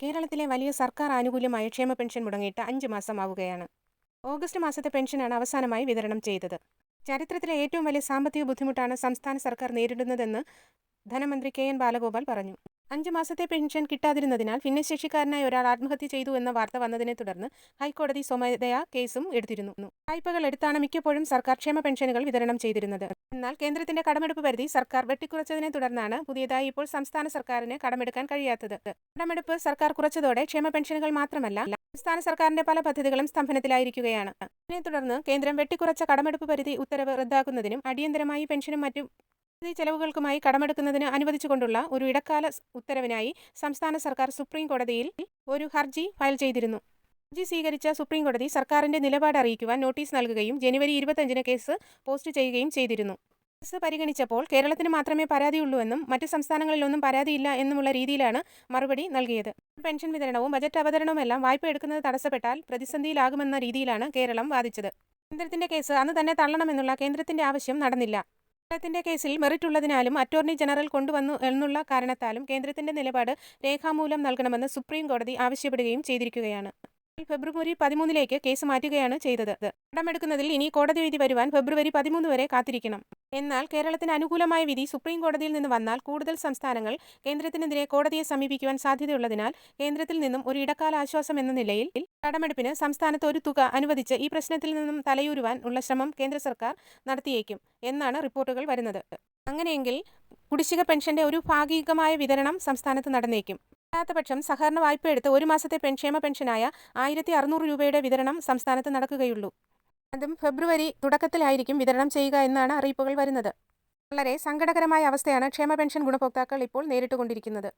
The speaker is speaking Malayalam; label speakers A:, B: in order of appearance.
A: കേരളത്തിലെ വലിയ സർക്കാർ ആനുകൂല്യമായ ക്ഷേമ പെൻഷൻ മുടങ്ങിയിട്ട് അഞ്ച് മാസമാവുകയാണ്. ഓഗസ്റ്റ് മാസത്തെ പെൻഷനാണ് അവസാനമായി വിതരണം ചെയ്തത്. ചരിത്രത്തിലെ ഏറ്റവും വലിയ സാമ്പത്തിക ബുദ്ധിമുട്ടാണ് സംസ്ഥാന സർക്കാർ നേരിടുന്നതെന്ന് ധനമന്ത്രി കെ എൻ ബാലഗോപാൽ പറഞ്ഞു. അഞ്ച് മാസത്തെ പെൻഷൻ കിട്ടാതിരുന്നതിനാൽ ഭിന്നശേഷിക്കാരനായ ഒരാൾ ആത്മഹത്യ ചെയ്തു എന്ന വാർത്ത വന്നതിനെ തുടർന്ന് ഹൈക്കോടതി സ്വമേധയാ കേസും എടുത്തിരുന്നു. വായ്പകൾ എടുത്താണ് മിക്കപ്പോഴും സർക്കാർ ക്ഷേമ പെൻഷനുകൾ വിതരണം ചെയ്തിരുന്നത്. എന്നാൽ കേന്ദ്രത്തിന്റെ കടമെടുപ്പ് പരിധി സർക്കാർ വെട്ടിക്കുറച്ചതിനെ തുടർന്നാണ് പുതിയതായി ഇപ്പോൾ സംസ്ഥാന സർക്കാരിന് കടമെടുക്കാൻ കഴിയാത്തത്. കടമെടുപ്പ് സർക്കാർ കുറച്ചതോടെ ക്ഷേമ പെൻഷനുകൾ മാത്രമല്ല സംസ്ഥാന സർക്കാരിന്റെ പല പദ്ധതികളും സ്തംഭനത്തിലായിരിക്കുകയാണ്. ഇതിനെ തുടർന്ന് കേന്ദ്രം വെട്ടിക്കുറച്ച കടമെടുപ്പ് പരിധി ഉത്തരവ് റദ്ദാക്കുന്നതിനും അടിയന്തരമായി പെൻഷനും മറ്റും ചെലവുകൾക്കുമായി കടമെടുക്കുന്നതിന് അനുവദിച്ചുകൊണ്ടുള്ള ഒരു ഇടക്കാല ഉത്തരവിനായി സംസ്ഥാന സർക്കാർ സുപ്രീം കോടതിയിൽ ഒരു ഹർജി ഫയൽ ചെയ്തിരുന്നു. ഹർജി സ്വീകരിച്ച സുപ്രീം കോടതി സർക്കാരിന്റെ നിലപാട് അറിയിക്കുവാൻ നോട്ടീസ് നൽകുകയും ജനുവരി ഇരുപത്തഞ്ചിന് കേസ് പോസ്റ്റ് ചെയ്യുകയും ചെയ്തിരുന്നു. കേസ് പരിഗണിച്ചപ്പോൾ കേരളത്തിന് മാത്രമേ പരാതിയുള്ളൂവെന്നും മറ്റ് സംസ്ഥാനങ്ങളിലൊന്നും പരാതിയില്ല എന്നുമുള്ള രീതിയിലാണ് മറുപടി നൽകിയത്. പെൻഷൻ വിതരണവും ബജറ്റ് അവതരണവുമെല്ലാം വായ്പ എടുക്കുന്നത് തടസ്സപ്പെട്ടാൽ പ്രതിസന്ധിയിലാകുമെന്ന രീതിയിലാണ് കേരളം വാദിച്ചത്. കേന്ദ്രത്തിന്റെ കേസ് അന്ന് തന്നെ തള്ളണമെന്നുള്ള കേന്ദ്രത്തിന്റെ ആവശ്യം നടന്നില്ല. കേരളത്തിന്റെ കേസിൽ മെറിറ്റ് ഉള്ളതിനാലും അറ്റോർണി ജനറൽ കൊണ്ടുവന്നു എന്നുള്ള കാരണത്താലും കേന്ദ്രത്തിന്റെ നിലപാട് രേഖാമൂലം നൽകണമെന്ന് സുപ്രീം കോടതി ആവശ്യപ്പെടുകയും ചെയ്തിരിക്കുകയാണ്. ഫെബ്രുവരി പതിമൂന്നിലേക്ക് കേസ് മാറ്റുകയാണ് ചെയ്തത്. കടമെടുക്കുന്നതിൽ ഇനി കോടതി വിധി വരുവാൻ ഫെബ്രുവരി പതിമൂന്ന് വരെ കാത്തിരിക്കണം. എന്നാൽ കേരളത്തിന് അനുകൂലമായ വിധി സുപ്രീം കോടതിയിൽ നിന്ന് വന്നാൽ കൂടുതൽ സംസ്ഥാനങ്ങൾ കേന്ദ്രത്തിനെതിരെ കോടതിയെ സമീപിക്കുവാൻ സാധ്യതയുള്ളതിനാൽ കേന്ദ്രത്തിൽ നിന്നും ഒരു ഇടക്കാല ആശ്വാസം എന്ന നിലയിൽ കടമെടുപ്പിന് സംസ്ഥാനത്ത് ഒരു തുക അനുവദിച്ച് ഈ പ്രശ്നത്തിൽ നിന്നും തലയൂരുവാൻ ഉള്ള ശ്രമം കേന്ദ്ര സർക്കാർ നടത്തിയേക്കും എന്നാണ് റിപ്പോർട്ടുകൾ വരുന്നത്. അങ്ങനെയെങ്കിൽ കുടിശ്ശിക പെൻഷന്റെ ഒരു ഭാഗികമായ വിതരണം സംസ്ഥാനത്ത് നടന്നേക്കും. അല്ലാത്തപക്ഷം സഹകരണ വായ്പ എടുത്ത് ഒരു മാസത്തെ പെൻക്ഷേമ പെൻഷനായ ആയിരത്തി അറുന്നൂറ് രൂപയുടെ വിതരണം സംസ്ഥാനത്ത് നടക്കുകയുള്ളൂ. അതും ഫെബ്രുവരി തുടക്കത്തിലായിരിക്കും വിതരണം ചെയ്യുക എന്നാണ് അറിയിപ്പുകൾ വരുന്നത്. വളരെ സങ്കടകരമായ അവസ്ഥയാണ് ക്ഷേമ പെൻഷൻ ഗുണഭോക്താക്കൾ ഇപ്പോൾ നേരിട്ടുകൊണ്ടിരിക്കുന്നത്.